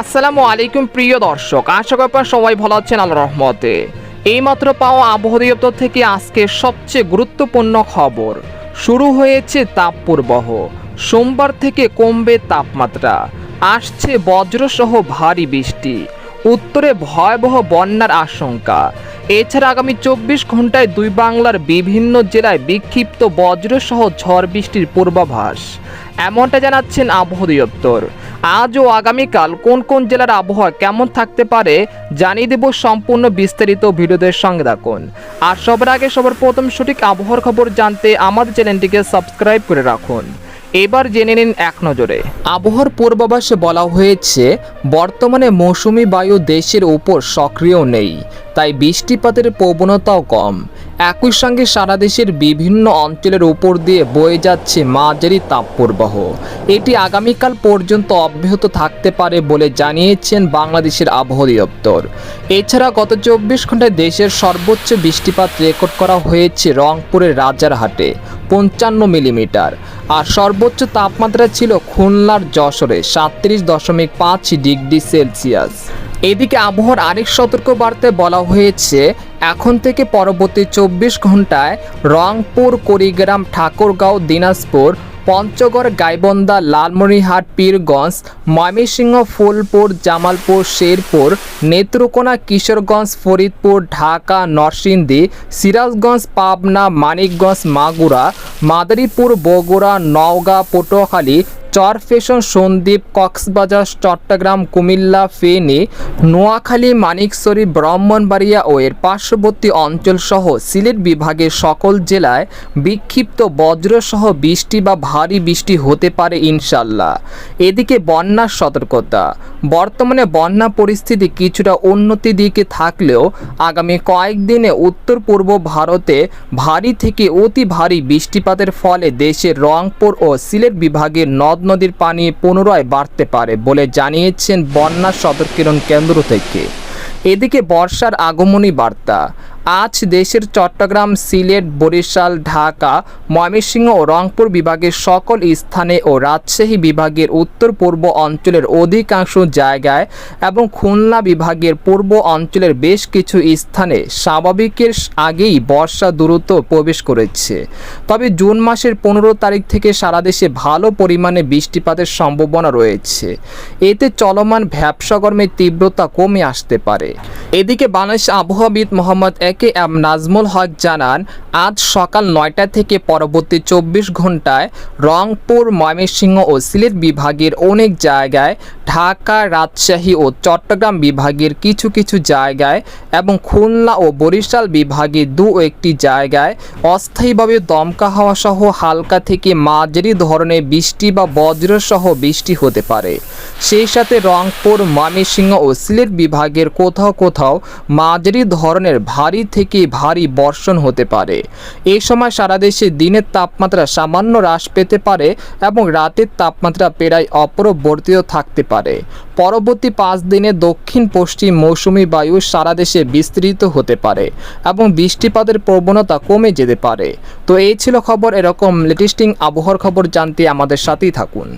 আসসালামু আলাইকুম, প্রিয় দর্শক। আশা করি আপনারা সবাই ভালো আছেন আল্লাহ রহমতে। এইমাত্র পাওয়া আবহাওয়া দপ্তর থেকে আজকে সবচেয়ে গুরুত্বপূর্ণ খবর। শুরু হয়েছে তাপপ্রবাহ। সোমবার থেকে কমবে তাপমাত্রা। আসছে বজ্রসহ ভারী বৃষ্টি। উত্তরে ভয়াবহ বন্যার আশঙ্কা। এছাড়া আগামী চব্বিশ ঘন্টায় দুই বাংলার বিভিন্ন জেলায় বিক্ষিপ্ত বজ্রসহ ঝড় বৃষ্টির পূর্বাভাস। এমনটা জানাচ্ছেন আবহাওয়া দপ্তর। আজ ও আগামীকাল কোন কোন জেলার আবহাওয়া কেমন থাকতে পারে জানিয়ে দেব সম্পূর্ণ বিস্তারিত ভিডিওদের সঙ্গে রাখুন আর সবার আগে সবার প্রথম সঠিক আবহাওয়ার খবর জানতে আমাদের চ্যানেলটিকে সাবস্ক্রাইব করে রাখুন। এবার জেনে নিন এক নজরে। আবহাওয়ার পূর্বাভাসে বলা হয়েছে, বর্তমানে মৌসুমি বায়ু দেশের উপর সক্রিয় নেই, তাই বৃষ্টিপাতের প্রবণতাও কম। একই সঙ্গে সারা দেশের বিভিন্ন অঞ্চলের উপর দিয়ে বয়ে যাচ্ছে মাঝারি তাপপ্রবাহ। এটি আগামীকাল পর্যন্ত অব্যাহত থাকতে পারে বলে জানিয়েছেন বাংলাদেশের আবহাওয়া দপ্তর। এছাড়া গত চব্বিশ ঘন্টায় দেশের সর্বোচ্চ বৃষ্টিপাত রেকর্ড করা হয়েছে রংপুরের রাজারহাটে, পঞ্চান্ন মিলিমিটার। আর সর্বোচ্চ তাপমাত্রা ছিল খুলনার যশোরে সাতত্রিশ দশমিক পাঁচ ডিগ্রি সেলসিয়াস। এদিকে আবহাওয়ার আরেক সতর্ক বার্তায় বলা হয়েছে, এখন থেকে পরবর্তী চব্বিশ ঘন্টায় রংপুর, কুড়িগ্রাম, ঠাকুরগাঁও, দিনাজপুর, পঞ্চগড় গাইবন্দা লালমনিরহাট, পীরগঞ্জ, ময়মনসিংহ, ফুলপুর, জামালপুর, শেরপুর, নেত্রকোনা, কিশোরগঞ্জ, ফরিদপুর, ঢাকা, নরসিংদী, সিরাজগঞ্জ, পাবনা, মানিকগঞ্জ, মাগুরা, মাদারীপুর, বগুড়া, নওগাঁ, পটুয়াখালী চরফেশন সন্দ্বীপ কক্সবাজার, চট্টগ্রাম, কুমিল্লা, ফেনী, নোয়াখালী মানিকছড়ি ব্রাহ্মণবাড়িয়া ও এর পার্শ্ববর্তী অঞ্চলসহ সিলেট বিভাগের সকল জেলায় বিক্ষিপ্ত বজ্রসহ বৃষ্টি বা ভারী বৃষ্টি হতে পারে ইনশাল্লাহ। এদিকে বন্যার সতর্কতা। বর্তমানে বন্যা পরিস্থিতি কিছুটা উন্নতি দিকে থাকলেও আগামী কয়েকদিনে উত্তর পূর্ব ভারতে ভারী থেকে অতি ভারী বৃষ্টিপাতের ফলে দেশের রংপুর ও সিলেট বিভাগের নদ নদীর পানি পুনরায় বাড়তে পারে বলে জানিয়েছেন বন্যা সতর্কীকরণ কেন্দ্র থেকে। এদিকে বর্ষার আগমনী বার্তা। আজ দেশের চট্টগ্রাম, সিলেট, বরিশাল, ঢাকা, ময়মনসিংহ ও রংপুর বিভাগের সকল স্থানে ও রাজশাহী বিভাগের উত্তর পূর্ব অঞ্চলের অধিকাংশ জায়গায় এবং খুলনা বিভাগের পূর্ব অঞ্চলের বেশ কিছু স্থানে স্বাভাবিকের আগেই বর্ষা দ্রুত প্রবেশ করেছে। তবে জুন মাসের পনেরো তারিখ থেকে সারা দেশে ভালো পরিমাণে বৃষ্টিপাতের সম্ভাবনা রয়েছে। এতে চলমান ভ্যাবসা গরমের তীব্রতা কমে আসতে পারে। এদিকে বাংলাদেশ আবহাওয়াবিদ মোহাম্মদ একে এম নাজমুল হক জানান, আজ সকাল নয়টা থেকে পরবর্তী চব্বিশ ঘন্টায় রংপুর, ময়মনসিংহ ও সিলেট বিভাগের অনেক জায়গায়, ঢাকা, রাজশাহী ও চট্টগ্রাম বিভাগের কিছু কিছু জায়গায় এবং খুলনা ও বরিশাল বিভাগের দু একটি জায়গায় অস্থায়ীভাবে দমকা হাওয়া সহ হালকা থেকে মাঝারি ধরনের বৃষ্টি বা বজ্রসহ বৃষ্টি হতে পারে। সেই সাথে রংপুর, ময়মনসিংহ ও সিলেট বিভাগের কোথাও কোথাও মাঝারি ধরনের ভারী থেকে ভারী বর্ষণ হতে পারে। এই সময় সারা দেশে দিনের তাপমাত্রা সামান্য হ্রাস পেতে পারে এবং রাতের তাপমাত্রা প্রায় অপরবর্তীত থাকতে পারে। পরবর্তী পাঁচ দিনে দক্ষিণ পশ্চিম মৌসুমি বায়ু সারা দেশে বিস্তৃত হতে পারে এবং বৃষ্টিপাতের প্রবণতা কমে যেতে পারে। তো এই ছিল খবর, এরকম লেটেস্টিং আবহাওয়ার খবর জানতে আমাদের সাথেই থাকুন।